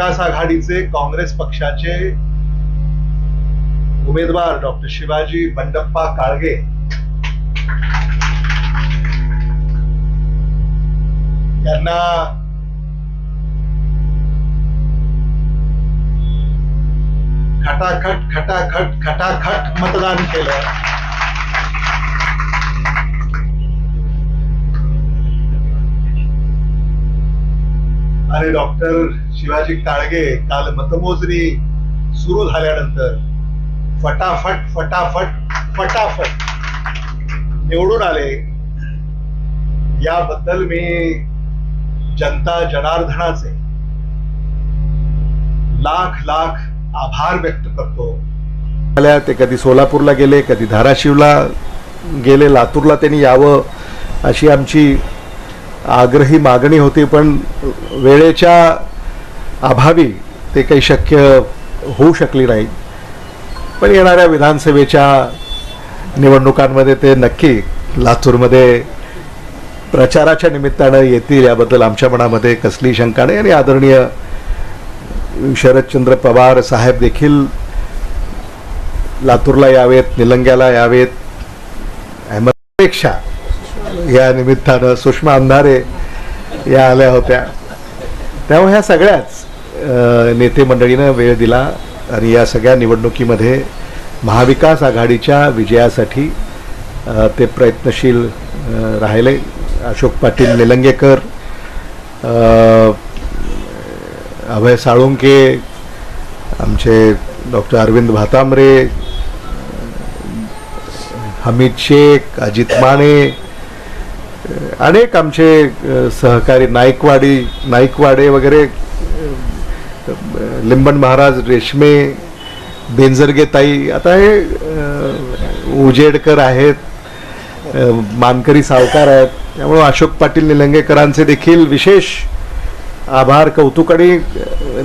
विकास आघाडीचे काँग्रेस पक्षाचे उमेदवार डॉक्टर शिवाजी बंडप्पा काळगे. यांना खटाखट खटाखट खटाखट मतदान केलं. आणि डॉक्टर शिवाजी काळगे काल मतमोजणी सुरू झाल्यानंतर फटाफट फटाफट फटाफट निवडून आले. याबद्दल मी जनता जनार्दनाचे लाख लाख आभार व्यक्त करतो. ते कधी सोलापूरला गेले कधी धाराशिवला गेले लातूरला त्यांनी यावं अशी आमची आग्रही मागणी होती पण वेळेच्या अभावी ते काही शक्य होऊ शकली नाही. पण येणाऱ्या विधानसभेच्या निवडणुकांमध्ये ते नक्की लातूरमध्ये प्रचाराच्या निमित्तानं येतील याबद्दल आमच्या मनामध्ये कसली शंका नाही. आणि आदरणीय शरदचंद्र पवार साहेब देखील लातूरला यावेत निलंग्याला यावेत. अहमदपेक्षा या निमित्तानं सुषमा अंधारे या आल्या होत्या. त्यामुळे ह्या सगळ्याच नेते मंडळीनं वेळ दिला आणि या सगळ्या निवडणुकीमध्ये महाविकास आघाडीच्या विजयासाठी ते प्रयत्नशील राहिले. अशोक पाटील निलंगेकर अभय साळुंके आमचे डॉक्टर अरविंद भातांबरे हमीद शेख अजित माने अनेक आमचे सहकारी नाईकवाडी नाईकवाडे वगैरे लिंबन महाराज रेशमे बेंजरगेताई आता हे उजेडकर आहेत मानकरी सावकार आहेत त्यामुळे अशोक पाटील निलंगेकरांचे देखील विशेष आभार कौतुक आणि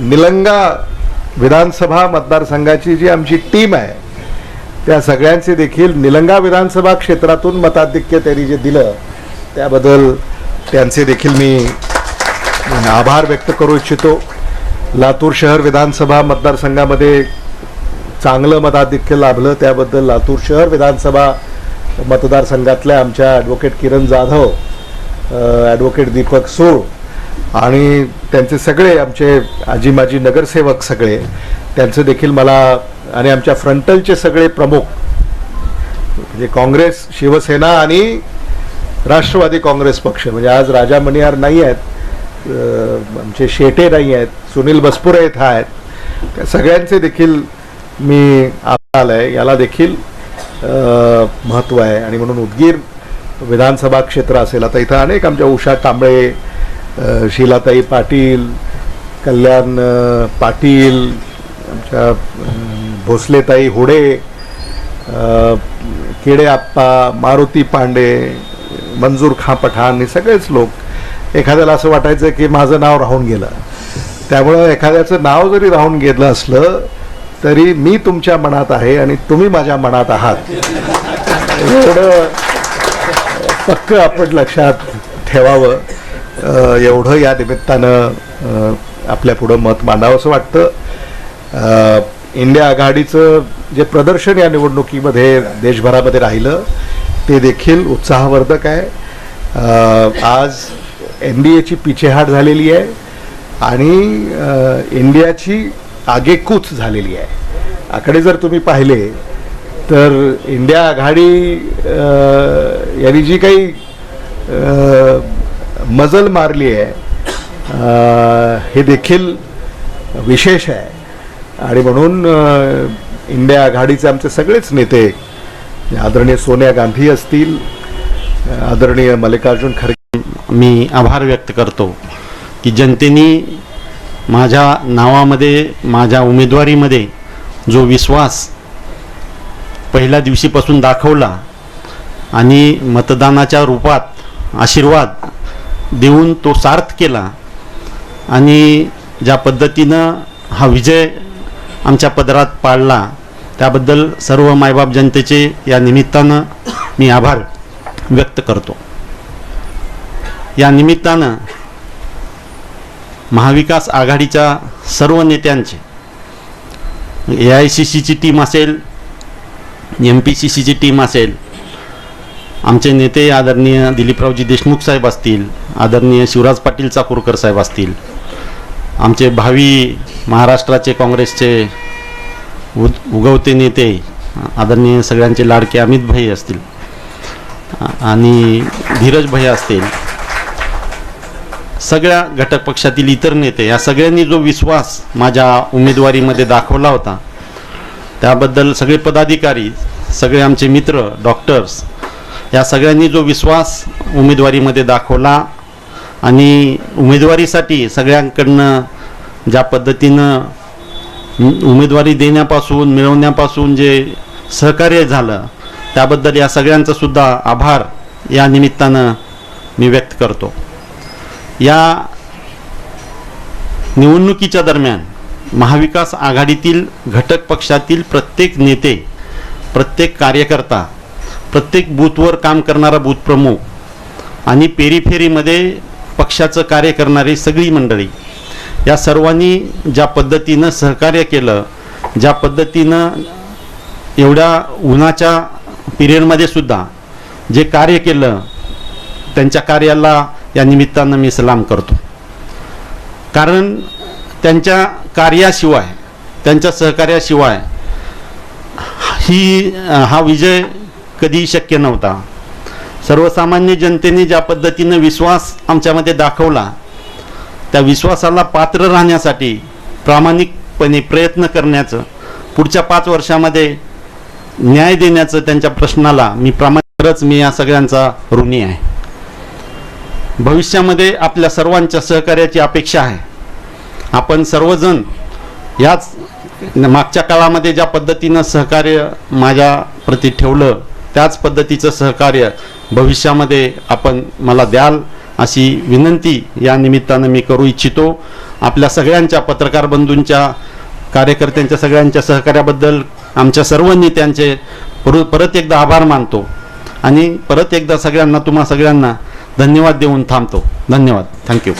निलंगा विधानसभा मतदारसंघाची जी आमची टीम आहे त्या सगळ्यांचे देखील निलंगा विधानसभा क्षेत्रातून मताधिक्य त्यांनी जे दिलं त्याबद्दल त्यांचे देखील मी म्हणजे आभार व्यक्त करू इच्छितो. लातूर शहर विधानसभा मतदारसंघामध्ये चांगलं मताधिक्य लाभलं त्याबद्दल लातूर शहर विधानसभा मतदारसंघातल्या आमच्या ॲडव्होकेट किरण जाधव ॲडव्होकेट दीपक सूळ आणि त्यांचे सगळे आमचे आजी माजी नगरसेवक सगळे त्यांचं देखील मला आणि आमच्या फ्रंटलचे सगळे प्रमुख म्हणजे काँग्रेस शिवसेना आणि राष्ट्रवादी काँग्रेस पक्ष. म्हणजे आज राजा मणियार नाही आहेत आमचे शेटे नाही आहेत सुनील बसपुरे इथं आहेत. सगळ्यांचे देखील मी आभार आहे. याला देखील महत्त्व आहे. आणि म्हणून उदगीर विधानसभा क्षेत्र असेल आता इथं अनेक आमच्या उषा कांबळे शिलाताई शीलाताई पाटील कल्याण पाटील आमच्या भोसलेताई होडे केडे आप्पा मारुती पांडे मंजूर खां पठाण हे सगळेच लोक एखाद्याला असं वाटायचं की माझं नाव राहून गेलं. त्यामुळं एखाद्याचं नाव जरी राहून गेलं असलं तरी मी तुमच्या मनात आहे आणि तुम्ही माझ्या मनात आहात. एवढं पक्क आपण लक्षात ठेवावं. एवढं या निमित्तानं आपल्या पुढं मत मांडावं असं वाटतं. इंडिया आघाडीचं जे प्रदर्शन या निवडणुकीमध्ये देशभरामध्ये राहिलं ते देखील उत्साहवर्धक आहे. आज एन डी एची पिछेहाट झालेली आहे आणि इंडियाची आगेकूच झालेली आहे. आकडे जर तुम्ही पाहिले तर इंडिया आघाडी यांनी जी काही मजल मारली आहे हे देखील विशेष आहे. आणि म्हणून इंडिया आघाडीचे आमचे सगळेच नेते आदरणीय सोनिया गांधी असतील आदरणीय मल्लिकार्जुन खरगे. मी आभार व्यक्त करतो की जनतेने माझ्या नावामध्ये माझ्या उमेदवारीमध्ये जो विश्वास पहिल्या दिवशीपासून दाखवला आणि मतदानाच्या रूपात आशीर्वाद देऊन तो सार्थ केला आणि ज्या पद्धतीनं हा विजय आमच्या पदरात पाडला त्याबद्दल सर्व मायबाप जनतेचे या निमित्तानं मी आभार व्यक्त करतो. या निमित्तानं महाविकास आघाडीच्या सर्व नेत्यांचे ए आय सी सीची टीम असेल एम पी सी सीची टीम असेल आमचे नेते आदरणीय दिलीपरावजी देशमुख साहेब असतील आदरणीय शिवराज पाटील चाकूरकर साहेब असतील आमचे भावी महाराष्ट्राचे काँग्रेसचे उद उगवते नेते. आदरणीय सगळ्यांचे लाडके अमित भाई असतील. आणि धीरज भाई असतील. सगळ्या घटक पक्षातील इतर नेते या सगळ्यांनी जो विश्वास माझ्या उमेदवारीमध्ये दाखवला होता त्याबद्दल सगळे पदाधिकारी सगळे आमचे मित्र डॉक्टर्स या सगळ्यांनी जो विश्वास उमेदवारीमध्ये दाखवला आणि उमेदवारीसाठी सगळ्यांकडनं ज्या पद्धतीनं उमेदवारी देण्यापासून मिळवण्यापासून जे सहकार्य झालं त्याबद्दल या सगळ्यांचा सुद्धा आभार या निमित्तानं मी व्यक्त करतो. या निवडणुकीच्या दरम्यान महाविकास आघाडीतील घटक पक्षातील प्रत्येक नेते प्रत्येक कार्यकर्ता प्रत्येक बूथवर काम करणारा बूथ प्रमुख आणि पेरीफेरीमध्ये पक्षाचं कार्य करणारी सगळी मंडळी या सर्वांनी ज्या पद्धतीनं सहकार्य केलं ज्या पद्धतीनं एवढ्या उन्हाच्या पिरियडमध्ये सुद्धा जे कार्य केलं त्यांच्या कार्याला या निमित्तानं मी सलाम करतो. कारण त्यांच्या कार्याशिवाय त्यांच्या सहकार्याशिवाय ही हा विजय कधी शक्य नव्हता. सर्वसामान्य जनतेने ज्या पद्धतीनं विश्वास आमच्यामध्ये दाखवला त्या विश्वासाला पात्र राहण्यासाठी प्रामाणिकपणे प्रयत्न करण्याचं पुढच्या पाच वर्षामध्ये न्याय देण्याचं त्यांच्या प्रश्नाला मी प्रामाणिकच मी या सगळ्यांचा ऋणी आहे. भविष्यामध्ये आपल्या सर्वांच्या सहकार्याची अपेक्षा आहे. आपण सर्वजण याच मागच्या काळामध्ये ज्या पद्धतीनं सहकार्य माझ्या प्रती ठेवलं त्याच पद्धतीचं सहकार्य भविष्यामध्ये आपण मला द्याल. अशी विनंती या निमित्तानं मी करू इच्छितो. आपल्या सगळ्यांच्या पत्रकार बंधूंच्या कार्यकर्त्यांच्या सगळ्यांच्या सहकार्याबद्दल आमच्या सर्व नेत्यांचे परत परत एकदा आभार मानतो. आणि परत एकदा सगळ्यांना तुम्हा सगळ्यांना धन्यवाद देऊन थांबतो. धन्यवाद. थँक्यू.